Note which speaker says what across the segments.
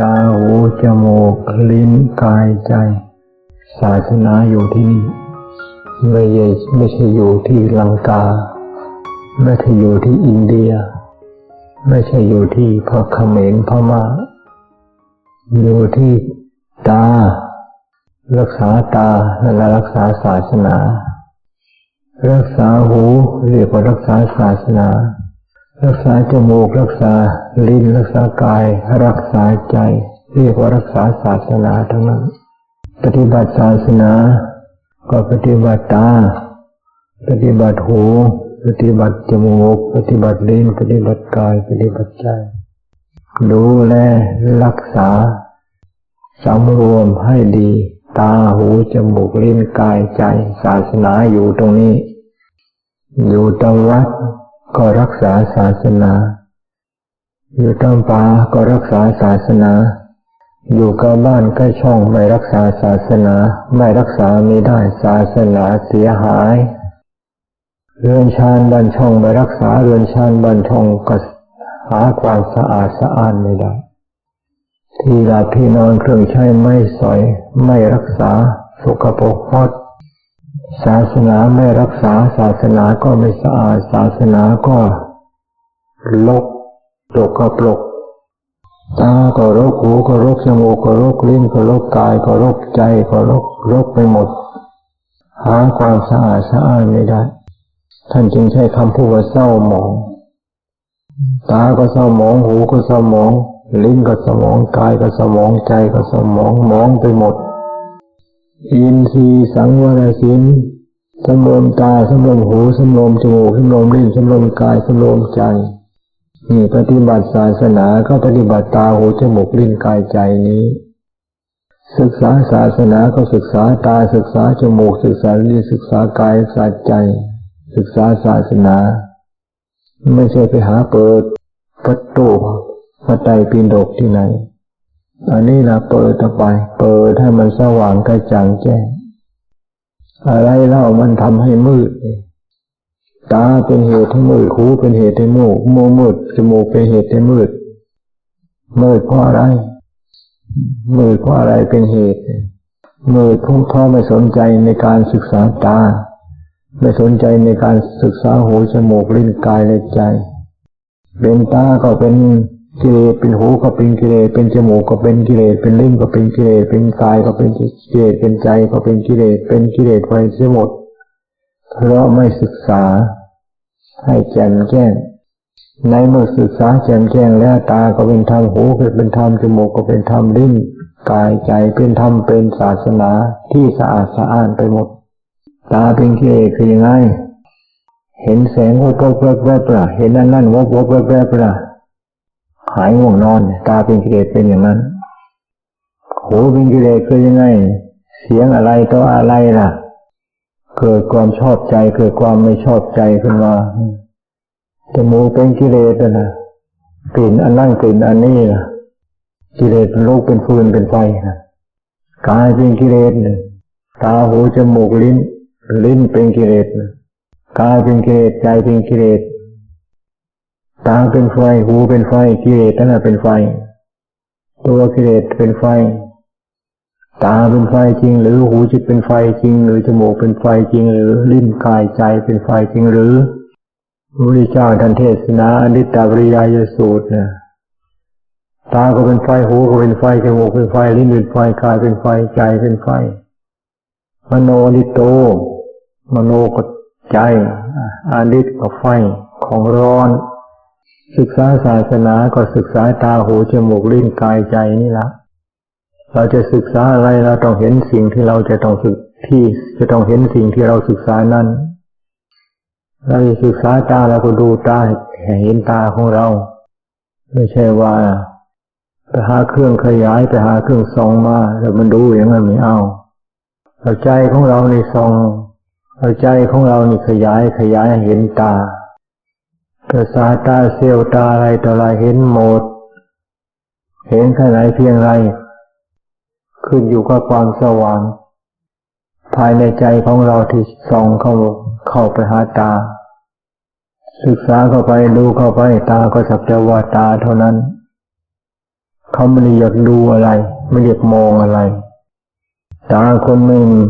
Speaker 1: ตาหูจมูกลิ้นกายใจ ศาสนาอยู่ที่นี่ไม่ใช่ไม่ใช่อยู่ที่ลังกา ไม่ใช่อยู่ที่อินเดีย ไม่ใช่อยู่ที่พระเขมรพม่าอยู่ที่ตา รักษาตาและรักษาศาสนา รักษาหูเรียกว่ารักษาศาสนา รักษาจมูกรักษาลิ้นรักษากาย รักษาใจ เรียกว่ารักษาศาสนาทั้งนั้น ปฏิบัติศาสนา ก็ปฏิบัติตา ปฏิบัติหู ปฏิบัติจมูก ปฏิบัติลิ้น ปฏิบัติกาย ปฏิบัติใจดูแลรักษาสำรวมให้ดี ตาหูจมูกลิ้นกายใจ ศาสนาอยู่ตรงนี้ อยู่ตรงวัด ก็รักษาศาสนา อยู่ตามป่าก็รักษาศาสนา อยู่กับบ้านใกล้ช่องไม่รักษาศาสนา ไม่รักษาไม่ได้ศาสนาเสียหาย เรือนชานบ้านช่องไม่รักษาเรือนชานบ้านช่องก็หาความสะอาดสะอ้านไม่ได้ ที่หลับที่นอนเครื่องใช้ไม่สอย ไม่รักษาสุขภพพด ศาสนาไม่รักษาศาสนาก็ไม่สะอาดศาสนาก็ลกตกกระปรกตาก็รกหูก็รกจมูกก็รกลิ้นก็รกกายก็รกใจก็รกรกไปหมด หาความสะอาดสะอานไม่ได้ ท่านจึงใช้คำพูดว่าเศร้าหมอง ตาก็เศร้าหมองหูก็เศร้าหมอง ลิ้นก็สมองกายก็สมองใจก็สมองมองไปหมด อินทรีย์สังวรสินสำรวมตาสำรวมหูสำรวมจมูกสำรวมลิ้นสำรวมกายสำรวมใจนี่ปฏิบัติศาสนาก็ปฏิบัติตาหูจมูกลิ้นกายใจนี้ ศึกษาศาสนาก็ศึกษาตาศึกษาจมูกศึกษาลิ้นศึกษากายศึกษาใจ ศึกษาศาสนา ไม่ใช่ไปหาเปิดประตูพระไตรปิฎกที่ไหน อันนี้นะเปิดต่อไป เปิดให้มันสว่างกระจ่างแจ้ง อะไรเล่ามันทำให้มืด ตาเป็นเหตุให้มืด หูเป็นเหตุให้มูกมูมืด จมูกเป็นเหตุให้มืด มืดเพราะอะไร มืดเพราะอะไรเป็นเหตุ มืดเพราะไม่สนใจในการศึกษาตา ไม่สนใจในการศึกษาหู จมูก ลิ้น กาย และใจ เป็นตาก็เป็น กิเลสเป็นหูก็เป็นกิเลสเป็นจมูกก็เป็นกิเลสเป็นลิ้นก็เป็นกิเลสเป็นกายก็เป็นกิเลสเป็นใจก็เป็นกิเลสเป็นกิเลสไปเสียหมด เพราะไม่ศึกษาให้แจ่มแจ้งในเมื่อศึกษาแจ่มแจ้งแล้วตาก็เป็นธรรมหูก็เป็นธรรมจมูกก็เป็นธรรมลิ้นกายใจเป็นธรรมเป็นศาสนาที่สะอาดสะอ้านไปหมด ตาเป็นกิเลสคือยังไงเห็นแสงวับวับวับวับละเห็นนั่นนั่นวับวับวับวับละ หายง่วงนอน ตาเป็นกิเลสเป็นอย่างนั้นหูเป็นกิเลสคือยังไง เสียงอะไรต่ออะไรล่ะ เกิดความชอบใจเกิดความไม่ชอบใจขึ้นมาจมูกเป็นกิเลสนะกลิ่นอันนั่นกลิ่นอันนี้นะกิเลสเป็นโลกเป็นฟืนเป็นไฟนะกายเป็นกิเลสนะตาหูจมูกลิ้น ลิ้นเป็นกิเลสนะกายเป็นกิเลสใจเป็นกิเลส ตาเป็นไฟ หูเป็นไฟ กิเลสนั่นแหละเป็นไฟ ตัวกิเลสเป็นไฟ ตาเป็นไฟจริง หรือหูจิตเป็นไฟจริง หรือจมูกเป็นไฟจริง หรือลิ้นกายใจเป็นไฟจริงหรือพระพุทธเจ้าท่านเทศนาอนิจจปริยายสูตรเนี่ยตาก็เป็นไฟหูก็เป็นไฟจมูกเป็นไฟลิ้นเป็นไฟกายเป็นไฟใจเป็นไฟมโนนิโต มโนก็ใจอานิจก็ไฟของร้อน ศึกษาศาสนาก็ศึกษาตาหูจมูกลิ้นกายใจนี่ละเราจะศึกษาอะไรเราต้องเห็นสิ่งที่เราจะต้องศึกที่จะต้องเห็นสิ่งที่เราศึกษานั้นเราจะศึกษาตาเราก็ดูตาเห็นตาของเรา ไม่ใช่ว่าไปหาเครื่องขยายไปหาเครื่องส่องมาแล้วมันดูอย่างนั้นไม่เอาเอาใจของเราในส่องเอาใจของเราในขยายขยายเห็นตา ประสาตาเซลตาอะไรต่ออะไรเห็นหมด เห็นแค่ไหนเพียงไร ขึ้นอยู่กับความสว่าง ภายในใจของเราที่ส่องเข้าเข้าไปหาตา ศึกษาเข้าไปดูเข้าไปตาก็สักแต่ว่าตาเท่านั้น เขาไม่ได้อยากดูอะไร ไม่อยากมองอะไร ตาคนไม่มี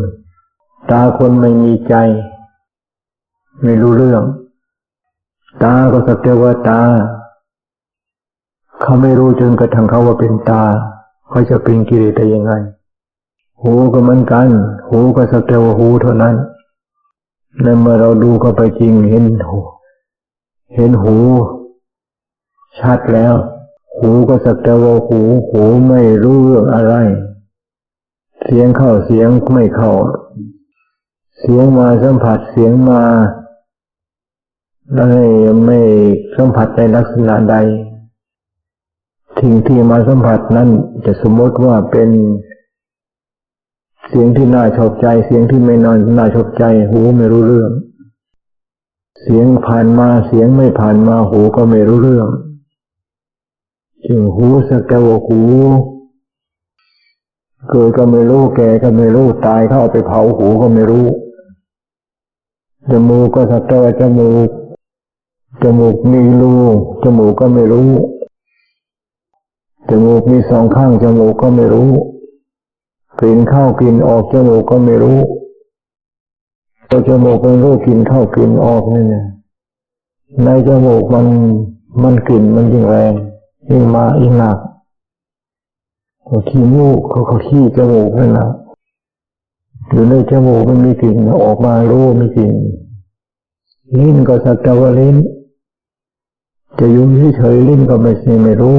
Speaker 1: ตาคนไม่มีใจ ไม่รู้เรื่อง ตาก็สักแต่ว่าตา เขาไม่รู้จนกระทั่งเขาว่าเป็นตา เขาจะเป็นกิเลสได้ยังไง หูก็เหมือนกัน หูก็สักแต่ว่าหูเท่านั้นในเมื่อเราดูเข้าไปจริงเห็นหูเห็นหู ชัดแล้ว หูก็สักแต่ว่าหู หูไม่รู้เรื่องอะไร เสียงเข้าเสียงไม่เข้า เสียงมาสัมผัสเสียงมา ไม่ไม่สัมผัสในลักษณะใดสิ่งที่มาสัมผัสนั้นจะสมมติว่าเป็นเสียงที่น่าชอบใจ เสียงที่ไม่นอนน่าชอบใจ หูไม่รู้เรื่อง เสียงผ่านมาเสียงไม่ผ่านมาหูก็ไม่รู้เรื่องจึงหูสักแต่ว่าหูเกิดก็ไม่รู้แก่ก็ไม่รู้ตายเข้าไปเผาหูก็ไม่รู้จมูกก็สักแต่ว่าจมูก มูกมีรูจมูกก็ไม่รู้ จมูกมีสองข้างจมูกก็ไม่รู้ กลิ่นเข้ากลิ่นออกจมูกก็ไม่รู้ตัวจมูกเป็นรู้กลิ่นเข้ากลิ่นออกนี่เนี่ยในจมูกมันมันกลิ่นมันยิ่งแรงยิ่งมายิ่งหนักเขาขี้มูกเขาเขาขี้จมูกนั่นนะอยู่ในจมูกมันมีกลิ่นออกมารู้มีกลิ่นลิ้นก็สักแต่ว่าลิ้น จะยุ่งเฉยลิ้นก็ไม่ใช่ไม่รู้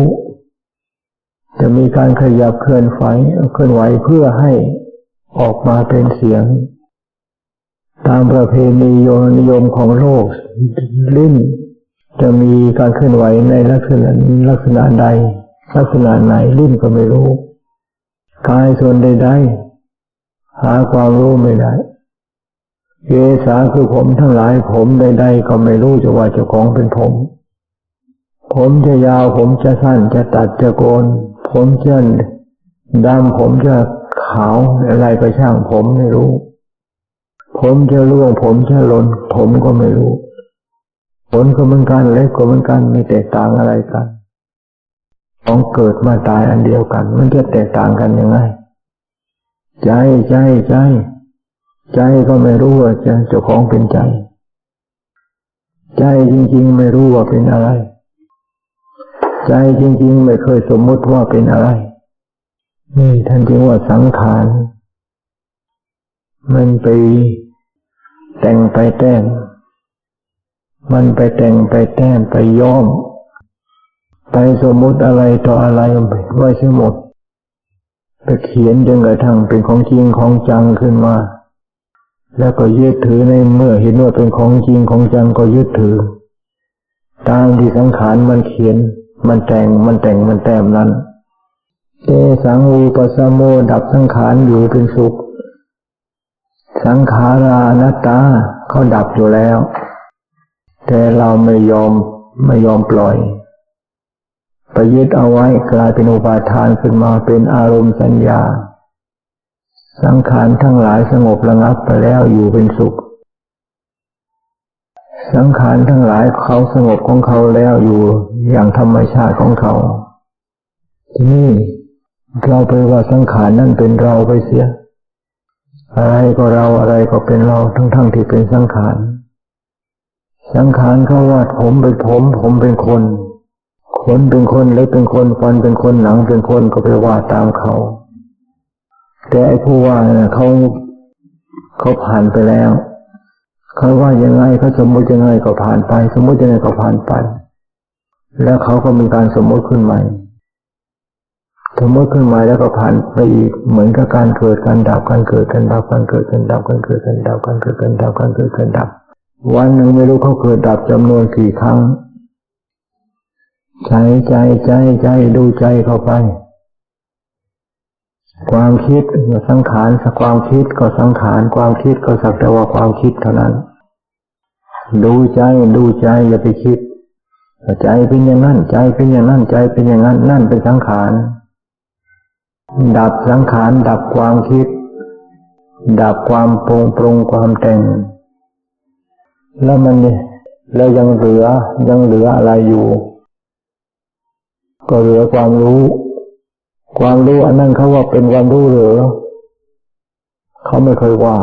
Speaker 1: จะมีการขยับเคลื่อนไหวเคลื่อนไหวเพื่อให้ออกมาเป็นเสียง ตามประเพณีโยนิยมของโลกลิ้น จะมีการเคลื่อนไหวในลักษณะลักษณะใด ลักษณะไหนลิ้นก็ไม่รู้กายส่วนใดๆหาความรู้ไม่ได้เกษาคือผมทั้งหลายผมใดๆก็ไม่รู้จะว่าเจ้าของเป็นผม ผมจะยาว ผมจะสั้นจะตัดจะโกน ผมจะดำผมจะขาวอะไรก็ช่างผมไม่รู้ ผมจะร่วง ผมจะหล่นผมก็ไม่รู้ผลก็เหมือนกันเล็กก็เหมือนกันไม่แตกต่างอะไรกันของเกิดมาตายอันเดียวกัน มันจะแตกต่างกันยังไง ใจใจใจ ใจก็ไม่รู้ว่าจะเจ้าของเป็นใจ ใจจริงๆไม่รู้ว่าเป็นอะไร ใจจริง ๆ ไม่เคยสมมุติว่าเป็นอะไร นี่ท่านจึงว่าสังขาร มันไปแต่งไปแต้ม มันไปแต่งไปแต้มไปย้อม ไปสมมุติอะไรต่ออะไรไว้ทั้งหมดไปเขียนจนกระทั่งเป็นของจริงของจังขึ้นมา แล้วก็ยึดถือในเมื่อเห็นว่าเป็นของจริงของจังก็ยึดถือ ตามที่สังขารมันเขียน มันแต่งมันแต่งมันแต้มนั้นเจสังวูปสมโมดับสังขารอยู่เป็นสุข สังขารานัตตาเขาดับอยู่แล้ว แต่เราไม่ยอมไม่ยอมปล่อยไปยึดเอาไว้กลายเป็นอุปาทานขึ้นมาเป็นอารมณ์สัญญา สังขารทั้งหลายสงบระงับไปแล้วอยู่เป็นสุข สังขารทั้งหลายเขาสงบของเขาแล้วอยู่อย่างธรรมชาติของเขา ที่นี่เราไปว่าสังขารนั่นเป็นเราไปเสีย อะไรก็เราอะไรก็เป็นเราทั้งๆทที่เป็นสังขาร สังขารเขาว่าผมเป็นผม ผมเป็นคนขนเป็นคนเล็บเป็นคนฟันเป็นคนหนังเป็นคนก็ไปว่าตามเขา แต่ไอ้ผู้ว่าเนี่ยเขาเขาผ่านไปแล้ว เขาว่ายังไงเขาสมมติยังไงก็ผ่านไป สมมติยังไงก็ผ่านไป แล้วเขาก็มีการสมมติขึ้นใหม่ สมมติขึ้นใหมาแล้วก็ผ่านไปอีกเหมือนกับการเกิดการดับการเกิดการดับการเกิดการดับการเกิดการดับการเกิดการดับการเกิดการดับ วันหนึ่งไม่รู้เขาเกิดดับจำนวนกี่ครั้ง ใจใจใจใจดูใจเข้าไป ความคิดก็สังขารสักความคิดก็สังขารความคิดก็สักแต่ว่าความคิดเท่านั้น ดูใจดูใจอย่าไปคิดใจเป็นอย่างนั้นใจเป็นอย่างนั้นใจเป็นอย่างนั้นนั่นเป็นสังขารดับสังขารดับความคิด ดับความปรุงปรุงความแต่ง แล้วมันแล้วยังเหลือยังเหลืออะไรอยู่ ก็เหลือความรู้ ความรู้อันนั้นเขาว่าเป็นความรู้หรือเขาไม่เคยว่า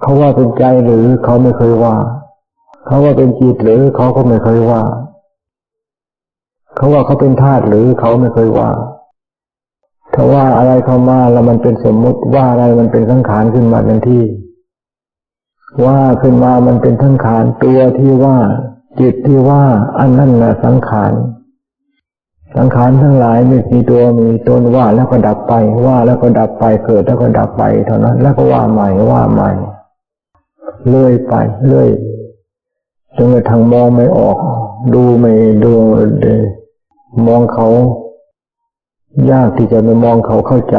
Speaker 1: เขาว่าเป็นใจหรือเขาไม่เคยว่า เขาว่าเป็นจิตหรือเขาก็ไม่เคยว่า เขาว่าเขาเป็นธาตุหรือเขาไม่เคยว่าถ้าว่าอะไรเข้ามาแล้วมันเป็นสมมุติว่าอะไรมันเป็นสังขารขึ้นมาเป็นที่ว่าขึ้นมามันเป็นสังขารตัวที่ว่า จิตที่ว่า อันนั้นแหละสังขาร สังขารทั้งหลายม่มีตัวมีตนว่าแล้วก็ดับไปว่าแล้วก็ดับไปเกิดแล้วก็ดับไปเท่านั้น แล้วก็ว่าใหม่ว่าใหม่เลื่อยไปเลื่อยจนกระทั่งมองไม่ออก ดูไม่ดูเลยมองเขา ยากที่จะไปมองเขาเข้าใจ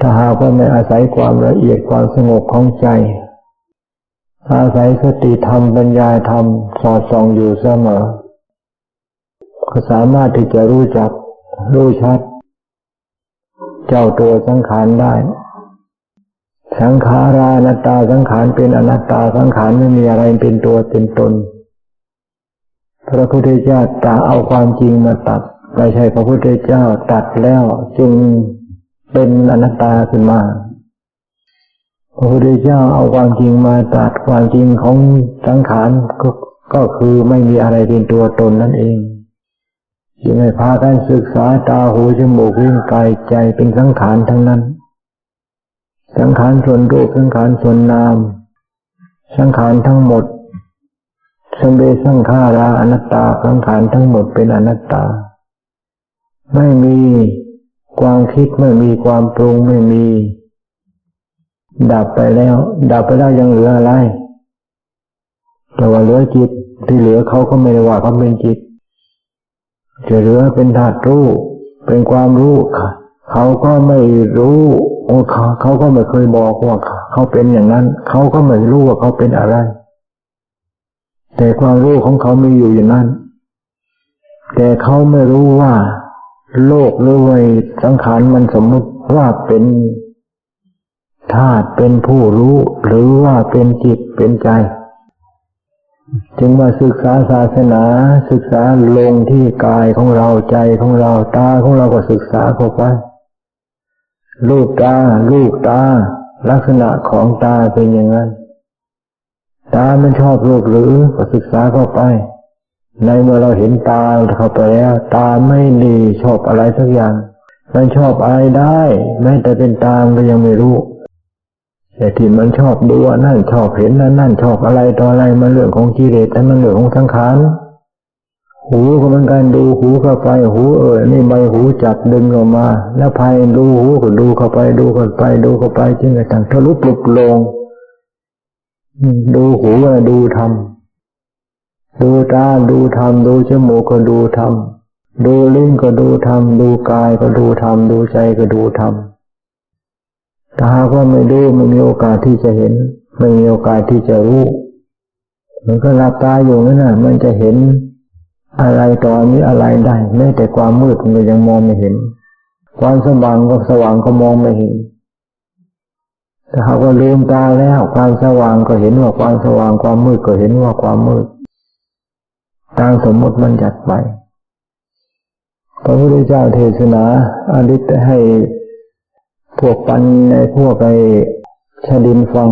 Speaker 1: ถ้าหากว่าไม่อาศัยความละเอียดความสงบของใจ อาศัยสติธรรมปัญญาธรรมสอดส่องอยู่เสมอ ก็สามารถที่จะรู้จัก รู้ชัด เจ้าตัวสังขารได้ สังขารานัตตาสังขารเป็นอนัตตาสังขารไม่มีอะไรเป็นตัวเป็นตน พระพุทธเจ้าตาเอาความจริงมาตัดไม่ใช่พระพุทธเจ้าตัดแล้วจึงเป็นอนัตตาขึ้นมาพระพุทธเจ้าเอาความจริงมาตัดความจริงของสังขารก็ก็คือไม่มีอะไรเป็นตัวตนนั่นเอง จึงให้พากันศึกษาตาหูจมูกลิ้นกายใจเป็นสังขารทั้งนั้น สังขารส่วนรูปสังขารส่วนนาม สังขารทั้งหมดสังเบสังขาราอนัตตาสังขารทั้งหมดเป็นอนัตตา ไม่มีความคิดไม่มีความปรุงไม่มี ดับไปแล้ว ดับไปแล้วยังเหลืออะไร แต่ว่าเหลือจิตที่เหลือเขาก็ไม่ได้ว่าเขาเป็นจิต จะเหลือเป็นธาตุรู้ เป็นความรู้เขาก็ไม่รู้เขาเขาก็ไม่เคยบอกว่าเขาเป็นอย่างนั้น เขาก็ไม่รู้ว่าเขาเป็นอะไร แต่ความรู้ของเขามีอยู่อย่างนั้น แต่เขาไม่รู้ว่า โลกหรือว่าสังขารมันสมมติว่าเป็นธาตุเป็นผู้รู้ หรือว่าเป็นจิตเป็นใจ จึงมาศึกษาศาสนาศึกษาลงที่กายของเราใจของเราตาของเราก็ศึกษาเข้าไปลูกตาลูกตา ลักษณะของตาเป็นอย่างนั้นตามันชอบลูกหรือก็ศึกษาเข้าไป ในเมื่อเราเห็นตาเข้าไปแล้ว ตาไม่ดีชอบอะไรสักอย่าง มันชอบอะไรได้แม้แต่เป็นตาก็ยังไม่รู้ แต่ที่มันชอบดูว่านั่นชอบเห็นนั่นนั่นชอบอะไรต่ออะไรมันเรื่องของกิเลสแต่มันเรื่องของสังขารหูก็มือนกันดูหูเข้าไป หูเออนี่ใบหูจับดึงออกมา แล้วภายดูหูก็ดูเข้าไป ดูเข้าไป ดูเข้าไปจึงกระทั่งทะลุปลุกลง ดูหูก็ดูธรรมดูตาดูธรรมดูจมูกก็ดูธรรมดูลิ้นก็ดูธรรมดูกายก็ดูธรรมดูใจก็ดูธรรม ถ้าหากว่าไม่ดูไม่มีโอกาสที่จะเห็น ไม่มีโอกาสที่จะรู้มันก็หลับตาอยู่นั่นน่ะ มันจะเห็นอะไรต่อนี้อะไรได้แม้แต่ความมืดมันยังมองไม่เห็น ความสว่างก็สว่างก็มองไม่เห็นถ้าหากว่าลืมตาแล้วความสว่างก็เห็นว่าความสว่างความมืดก็เห็นว่าความมืดตามสมมติมันจัดไปพระพุทธเจ้าเทศนาอริตให้ พวกปันในพวกไอ้ชดินฟัง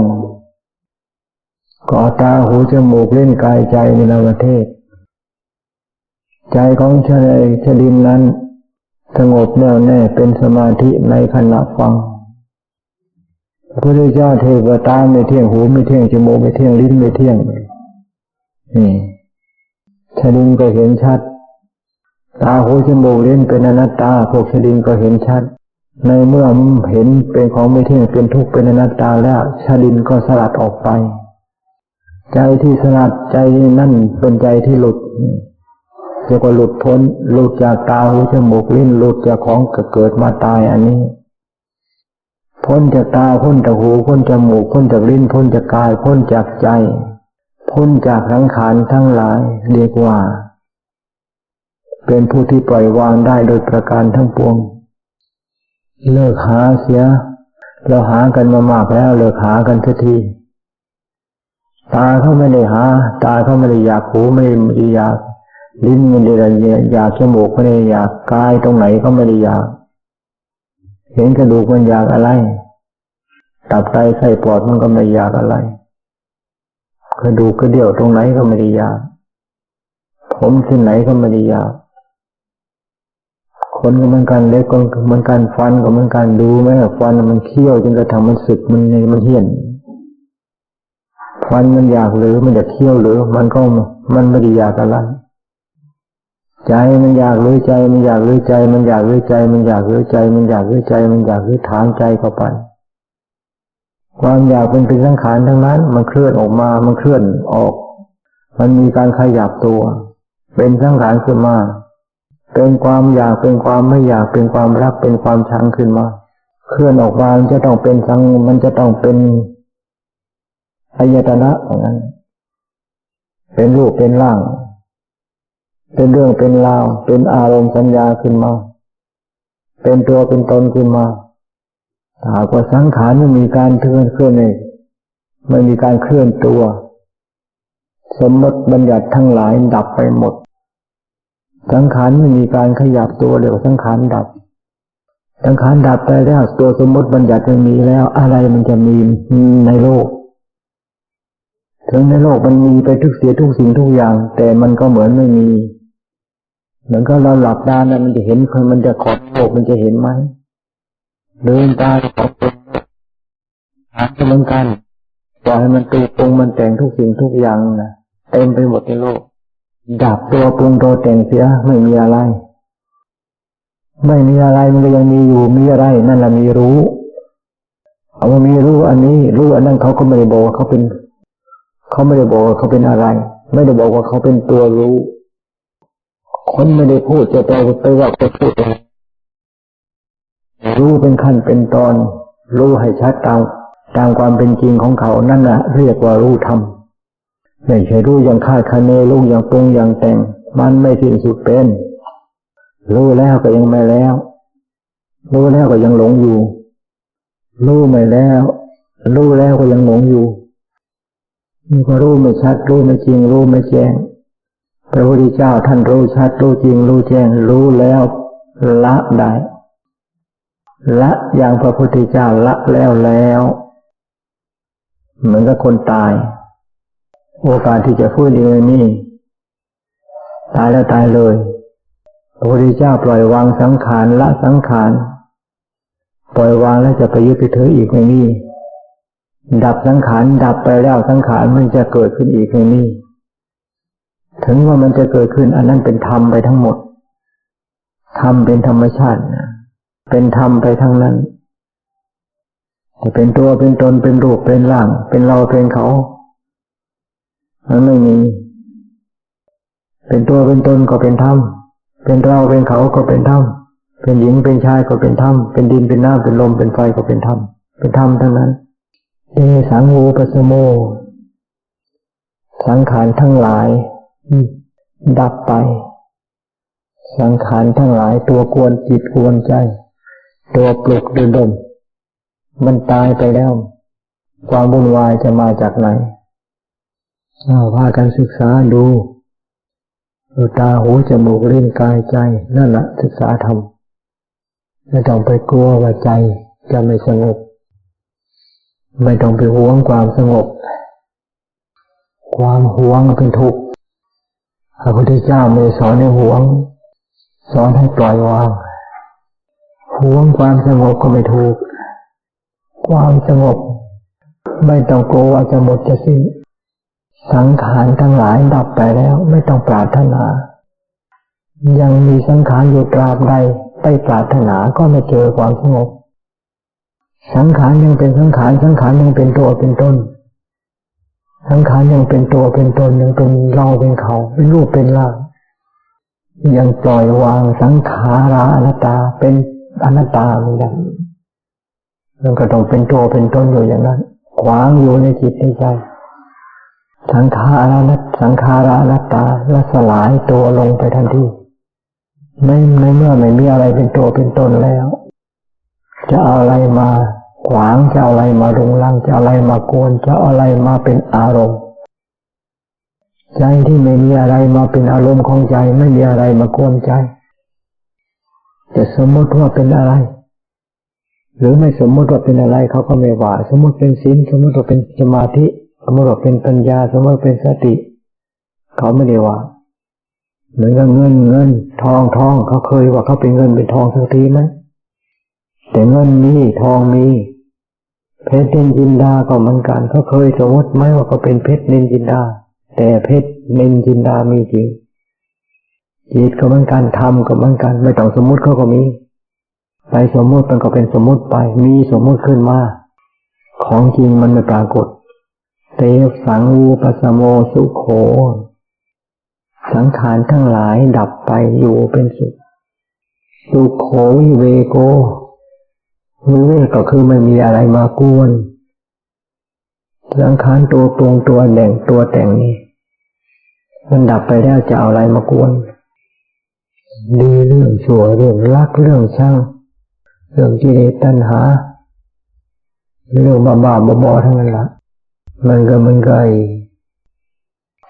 Speaker 1: ก็ตาหูจมูกเล่นกายใจในนประเทศ ใจของชายชดินนั้น สงบแน่วแน่เป็นสมาธิในขณะฟังพระพุทธเจ้าเทวตาไม่เที่ยงหูไม่เที่ยงจมูกไม่เที่ยงลิ้นไม่เที่ยงนี่ชดินก็เห็นชัด ตาหูจมูกเล่นเป็นอนัตตาพวกชดินก็เห็นชัด ในเมื่อเห็นเป็นของไม่เที่ยงเป็นทุกข์เป็นอนัตตาแล้วชาดินก็สลัดออกไป ใจที่สลัดใจนั่นเป็นใจที่หลุดเรียกว่าหลุดพ้นหลุดจากตาหูจมูกลิ้นหลุดจากของเกิดมาตายอันนี้ พ้นจากตาพ้นจากหูพ้นจากหมูกพ้นจากลิ้นพ้นจากกาย พ้นจากใจ พ้นจากทั้งขานทั้งหลาย เรียกว่า เป็นผู้ที่ปล่อยวางได้โดยประการทั้งปวง เลิกหาเสีย เราหากันมามากแล้วเลิกหากันทีตาเขาไม่ได้หา ตาเขาไม่ได้อยากหูไม่ได้อยากลิ้นไม่ได้อยากจมูกไม่ได้อยากกายตรงไหนก็ไม่ได้อยาก เห็นกระดูกมันอยากอะไร ตับไตไส้ปอดมันก็ไม่อยากอะไรกระดูกกระเดี่ยวตรงไหนก็ไม่ได้อยาก ผมที่ไหนก็ไม่ได้อยาก นก็เหมือนกัน เล็กก็เหมือนกันฟันก็เหมือนกันดูไหมฟันมันเคี้ยวจนกระทั่งมันสึกมันมันเหี้ยนฟันมันอยากหรือมันจะเคี้ยวหรือ มันก็มันไม่ได้อยากอะไรใจมันอยากหรู้ใจมันอยากหรู้ใจ มันอยากหรู้ใจ มันอยากหรู้ใจ มันอยากหรู้ใจ มันอยากหรู้ถามใจเข้าไป ความอยากเป็นเป็นสังขารทั้งนั้น มันเคลื่อนออกมา มันเคลื่อนออก มันมีการขยับตัว เป็นสังขารขึ้นมา เป็นความอยากเป็นความไม่อยากเป็นความรักเป็นความชังขึ้นมา เคลื่อนออกมามันจะต้องเป็นสังมันจะต้องเป็นอายตนะอย่างนั้น เป็นรูปเป็นร่าง เป็นเรื่องเป็นราว เป็นอารมณ์สัญญาขึ้นมา เป็นตัวเป็นตนขึ้นมาหากว่าสังขารไม่มีการเคลื่อนเคลื่อนเลยไม่มีการเคลื่อนตัว สมมติบัญญัติทั้งหลายดับไปหมด สังขารไม่มีการขยับตัวเดี๋ยวสังขารดับ สังขารดับไปแล้วตัวสมมติบัญญัติไม่มีแล้วอะไรมันจะมีในโลก ถึงในโลกมันมีไปทุกเสียทุกสิ่งทุกอย่าง แต่มันก็เหมือนไม่มี เหมือนก็เราหลับตาเนะมันจะเห็นมันจะขอบโลกมันจะเห็นไหมเดินตาขอบเป็นหาเหมือนกันปล่อยให้มันตีปรุงมันแต่งทุกสิ่งทุกอย่างนะเต็มไปหมดในโลก ดับตัวปรุงตัวแต่งเสียไม่มีอะไร ไม่มีอะไรมันก็ยังมีอยู่มีอะไร นั่นแหละมีรู้ เอามามีรู้อันนี้ รู้อันนั้นเขาก็ไม่ได้บอกว่าเขาเป็น เขาไม่ได้บอกว่าเขาเป็นอะไร ไม่ได้บอกว่าเขาเป็นตัวรู้ คนไม่ได้พูดจะไปไปว่าจะพูดรู้เป็นขั้นเป็นตอน รู้ให้ชัดตามตามความเป็นจริงของเขานั่นแหละเรียกว่ารู้ธรรม ไม่ใช่รู้อย่างคาดคะเนรู้อย่างปรุงอย่างแต่ง มันไม่สิ้นสุดเป็น รู้แล้วก็ยังไม่แล้ว รู้แล้วก็ยังหลงอยู่ รู้ไม่แล้ว รู้แล้วก็ยังหลงอยู่นี่ก็รู้ไม่ชัด รู้ไม่จริง รู้ไม่แจ้งพระพุทธเจ้าท่านรู้ชัด รู้จริง รู้แจ้ง รู้แล้ว ละได้ละอย่างพระพุทธเจ้าละแล้วแล้ว เหมือนกับคนตาย โอกาสที่จะพูดเองนี่ ตายแล้วตายเลย พระพุทธเจ้าปล่อยวางสังขารละสังขาร ปล่อยวางแล้วจะไปยึดไปถืออีกในนี้ดับสังขารดับไปแล้วสังขารมันจะเกิดขึ้นอีกในนี้ถึงว่ามันจะเกิดขึ้นอันนั้นเป็นธรรมไปทั้งหมด ธรรมเป็นธรรมชาติ เป็นธรรมไปทั้งนั้นจะเป็นตัวเป็นตนเป็นรูปเป็นร่าง เป็นเราเป็นเขา มันไม่มี เป็นตัวเป็นตนก็เป็นธรรม เป็นเราเป็นเขาก็เป็นธรรม เป็นหญิงเป็นชายก็เป็นธรรม เป็นดินเป็นน้ำเป็นลมเป็นไฟก็เป็นธรรม เป็นธรรมทั้งนั้นเดสังวูปสโม สังขารทั้งหลาย ดับไป สังขารทั้งหลายตัวกวนจิตกวนใจ ตัวปลุกดืดม มันตายไปแล้ว ความวุ่นวายจะมาจากไหน พากันศึกษาดูตาหูจมูกลิ้นกายใจนั่นแหละศึกษาธรรมไม่ต้องไปกลัวว่าใจจะไม่สงบ ไม่ต้องไปหวงความสงบ ความหวงเป็นทุกข์พระพุทธเจ้าไม่สอนให้หวง สอนให้ปล่อยวางหวงความสงบก็ไม่ถูก ความสงบ ไม่ต้องกลัวว่าจะหมดจะสิ้น สังขารทั้งหลายดับไปแล้วไม่ต้องปรารถนา ยังมีสังขารอยู่ตราบใดไปปรารถนาก็ไม่เจอความสงบ สังขารยังเป็นสังขารสังขารยังเป็นตัวเป็นต้นสังขารยังเป็นตัวเป็นตนยังเป็นเราเป็นเขาเป็นรูปเป็นร่างยังปล่อยวางสังขาราอนัตตาเป็นอนัตตาเหมือนกันมันก็ต้องเป็นตัวเป็นตนอยู่อย่างนั้นขวางอยู่ในจิตในใจ สังขารานัตสังขารานัตตาและสลายตัวลงไปทันทีไม่ในเมื่อไม่มีอะไรเป็นตัวเป็นตนแล้ว จะเอาอะไรมาขวางจะอะไรมารุงรังจะอะไรมากวนจะอะไรมาเป็นอารมณ์ ใจที่ไม่มีอะไรมาเป็นอารมณ์ของใจไม่มีอะไรมากวนใจ จะสมมติว่าเป็นอะไร หรือไม่สมมติว่าเป็นอะไรเขาก็ไม่ว่า สมมติเป็นศีลสมมติว่าเป็นสมาธิ สมมติว่าเป็นปัญญา สมมติว่าเป็นสติ เขาไม่ได้ว่า เหมือนกับเงินเงินทองทองเขาเคยว่าเขาเป็นเงินเป็นทองสักทีไหมแต่เงินมีทองมี เพชรนินจินดาก็เหมือนกันเขาเคยสมมติไหมว่าเขาเป็นเพชรนินจินดา แต่เพชรนินจินดามีจริงจิตก็เหมือนกันธรรมก็เหมือนกัน ไม่ต้องสมมติเขาก็มี ไปสมมติมันก็เป็นสมมติไป มีสมมติขึ้นมาของจริงมันไม่ปรากฏ เตสังวูปสโมสุโข สังขารทั้งหลายดับไปอยู่เป็นสุข สุขโขวิเวโกวิเวกก็คือไม่มีอะไรมากวน สังขารตัวปรุงตัวแต่งตัวแต่งนี่มันดับไปแล้วจะเอาอะไรมากวน ดีเรื่องชั่วเรื่องรักเรื่องช่างเรื่องกิเลสตัณหา เรื่องบาบ้าๆบอๆทั้งนั้นละ มันก็มันไก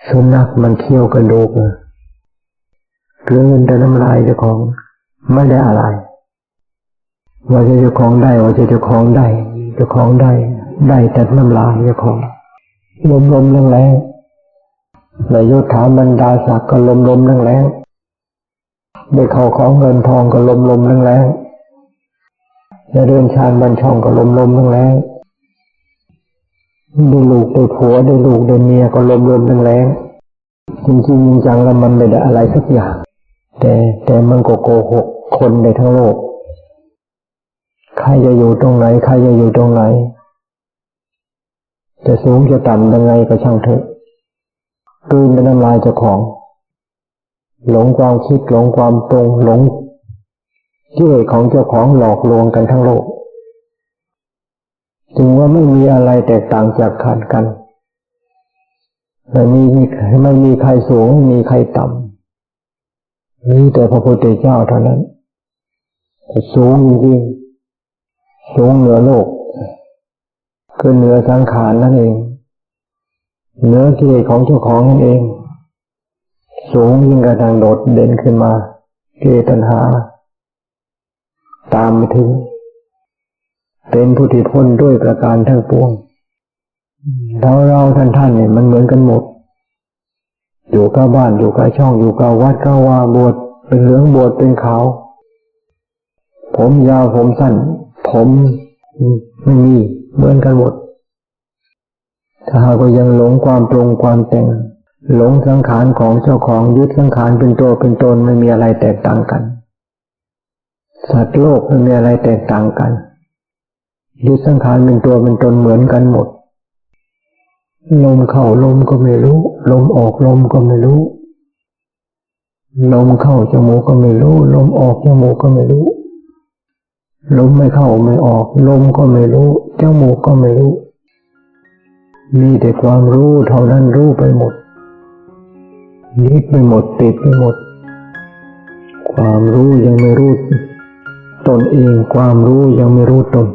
Speaker 1: สุนัขมันเคี่ยวกระดูกเกลือนแต่น้ำลายเจ้าของไม่ได้อะไร ว่าจะเจ้าของได้ว่าจะเจ้าของได้เจ้าของได้ ได้แต่น้ำลายเจ้าของลมลมแรงแรงนายศถาบรรดาศักดิ์ก็ลมลมแรงแรงๆได้เข้าของเงินทองก็ลมลมแรงแรงๆได้เรื่อนชานบันช่องก็ลมลมแรงแรงๆ ได้ลูกได้ผัวได้ลูกได้เมียก็ลมลมแรงแรงจริงจริงจังแล้วมันไม่ได้อะไรสักอย่าง แต่แต่มันก็โกหกคนในทั้งโลก ใครจะอยู่ตรงไหน ใครจะอยู่ตรงไหน จะสูงจะต่ำยังไงก็ช่างเถอะกลืนเป็นน้ำลายเจ้าของ หลงความคิดหลงความตรงหลงที่เลสของเจ้าของหลอกลวงกันทั้งโลก จึงว่าไม่มีอะไรแตกต่างจากขันกันไม่มีไม่มีใครสูงไม่มีใครต่ำมีแต่พระพุทธเจ้าเท่านั้นสูงจริงๆสูงเหนือโลกคือเหนือสังขารนั่นเอง เหนือกิเลสของเจ้าของนั่นเอง สูงยิ่งกระดังโดดเด่นขึ้นมากิเลสตัณหา ตามไม่ถึง เป็นผู้ที่พ้นด้วยประการทั้งปวงเราเราท่านท่านเนี่ยมันเหมือนกันหมด อยู่กับบ้านอยู่กับช่องอยู่กับวัดก็ว่าบวชเป็นเหลืองบวชเป็นขาวผมยาวผมสั้น ผมไม่มีเหมือนกันหมด ถ้าหากยังหลงความปรุงความแต่ง หลงสังขารของเจ้าของยึดสังขารเป็นตัวเป็นตนไม่มีอะไรแตกต่างกัน สัตว์โลกไม่มีอะไรแตกต่างกัน ยึดสังขารเป็นตัวเป็นตนเหมือนกันหมด ลมเข้าลมก็ไม่รู้ ลมออกลมก็ไม่รู้ ลมเข้าจมูกก็ไม่รู้ ลมออกจมูกก็ไม่รู้ ลมไม่เข้าไม่ออก ลมก็ไม่รู้จมูกก็ไม่รู้ มีแต่ความรู้เท่านั้นรู้ไปหมดยึดไปหมดติดไปหมด ความรู้ยังไม่รู้ตนเองความรู้ยังไม่รู้ตน